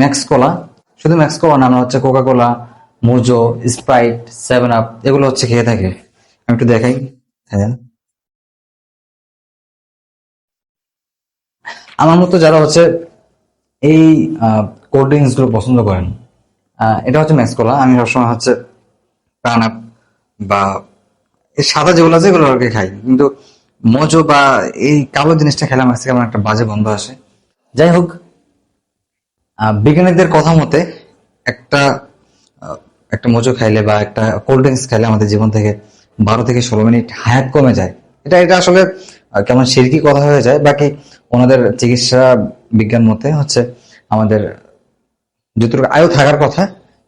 Max কোলা শুধু max cola না আমরা হচ্ছে Coca Cola Mojo Sprite seven up এগুলো হচ্ছে খেয়ে থাকে। আমি একটু দেখাই হ্যাঁ আমার মতো যারা হচ্ছে এই কোল্ড ড্রিঙ্কসগুলো পছন্দ করেন এটা হচ্ছে ম্যাক্স কোলা আমি সবসময় হচ্ছে প্রাণ আপ বা সাদা যেগুলো আছে, এগুলো আর কি খাই। কিন্তু মজো বা এই কালো জিনিসটা খেলে আমার কেমন একটা বাজে বন্ধ আসে। যাই হোক বিজ্ঞানীদের কথা মতে একটা একটা মজো খাইলে বা একটা কোল্ড ড্রিঙ্কস খাইলে আমাদের জীবন থেকে বারো থেকে ষোলো মিনিট হায়াত কমে যায়। এটা এটা আসলে কেমন সিরকি কথা হয়ে যায়, বাকি ওনাদের চিকিৎসা বিজ্ঞান মতে হচ্ছে আমাদের যতটুকু আয়ু থাকার কথা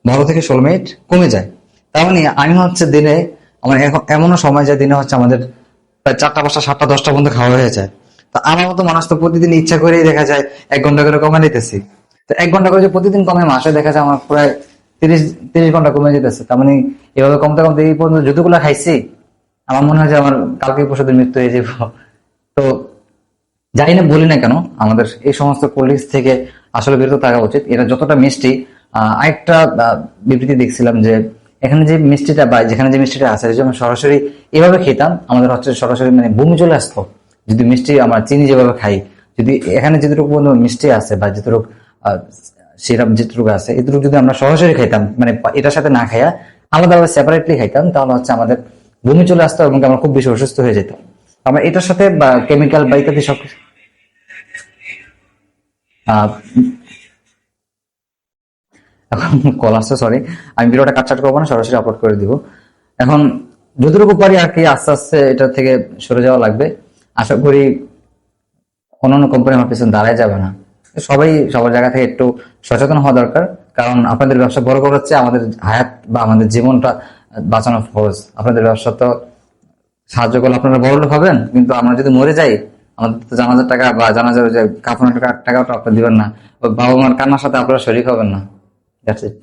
বারো থেকে ষোলো মিনিট কমে যায়। তার মানে আমি হচ্ছে দিনে, আমার এখন এমনও সময় যায় দিনে হচ্ছে আমাদের প্রায় চারটা, পাঁচটা, সাতটা, দশটা পর্যন্ত খাওয়া হয়ে যায়। তা আমার মতো মানুষ তো প্রতিদিন ইচ্ছা করেই দেখা যায় এক ঘণ্টা করে কমে নিতেছি। তো এক ঘণ্টা করে প্রতিদিন কমে মাসে দেখা যায় আমার প্রায় তিরিশ তিরিশ ঘণ্টা কমে যেতেছে। তার মানে এভাবে কমতে কমতে এই পর্যন্ত যতগুলো খাইছি, আমার মনে হয় যে আমার কালকে পরশুদিন মৃত্যু হয়ে যাব তো জানি না, বলি না কেন, আমাদের এই সমস্ত কোল্ড থেকে আসলে বিরত থাকা উচিত। এটা যতটা মিষ্টি আরেকটা বিবৃতি দেখছিলাম যে এখানে যে মিষ্টিটা বা যেখানে যে মিষ্টিটা আছে আমরা সরাসরি এভাবে খেতাম, আমাদের হচ্ছে সরাসরি মানে বমি চলে আসতো যদি মিষ্টি আমরা চিনি যেভাবে খাই, যদি এখানে যেটুকু মিষ্টি আছে বা যেটুকু সিরাপ যেটুকু আছে এটুকু যদি আমরা সরাসরি খাইতাম মানে এটার সাথে না খাইয়া আলাদাভাবে সেপারেটলি খাইতাম, তাহলে হচ্ছে আমাদের বমি চলে আসতো এবং আমরা খুব বেশি অসুস্থ হয়ে যেত আমরা এটার সাথে কেমিক্যাল বা ইত্যাদি সব এখন কল আসছে সরি আমি ভিডিওটা কাটছাট করব না, সরাসরি আপলোড করে দিব। এখন যতটুকু পারি আর কি, আস্তে আস্তে এটা থেকে সরে যাওয়া লাগবে। আশা করি অন্যান্য কোম্পানি আমার পিছনে দাঁড়ায় যাবে না। সবাই সবার জায়গা থেকে একটু সচেতন হওয়া দরকার। কারণ আপনাদের ব্যবসা বড় করাচ্ছে আমাদের হায়াত বা আমাদের জীবনটা বাঁচানো ফরজ আপনাদের ব্যবসা তো সাহায্য করলে আপনারা বড় লোক হবেন, কিন্তু আমরা যদি মরে যাই, আমাদের তো জানাজার টাকা বা জানাজার যে কাপড়ের টাকা টাকাটা আপনার দিবেন না। বাবা মার কান্নার সাথে আপনারা শরিক হবেন না। That's it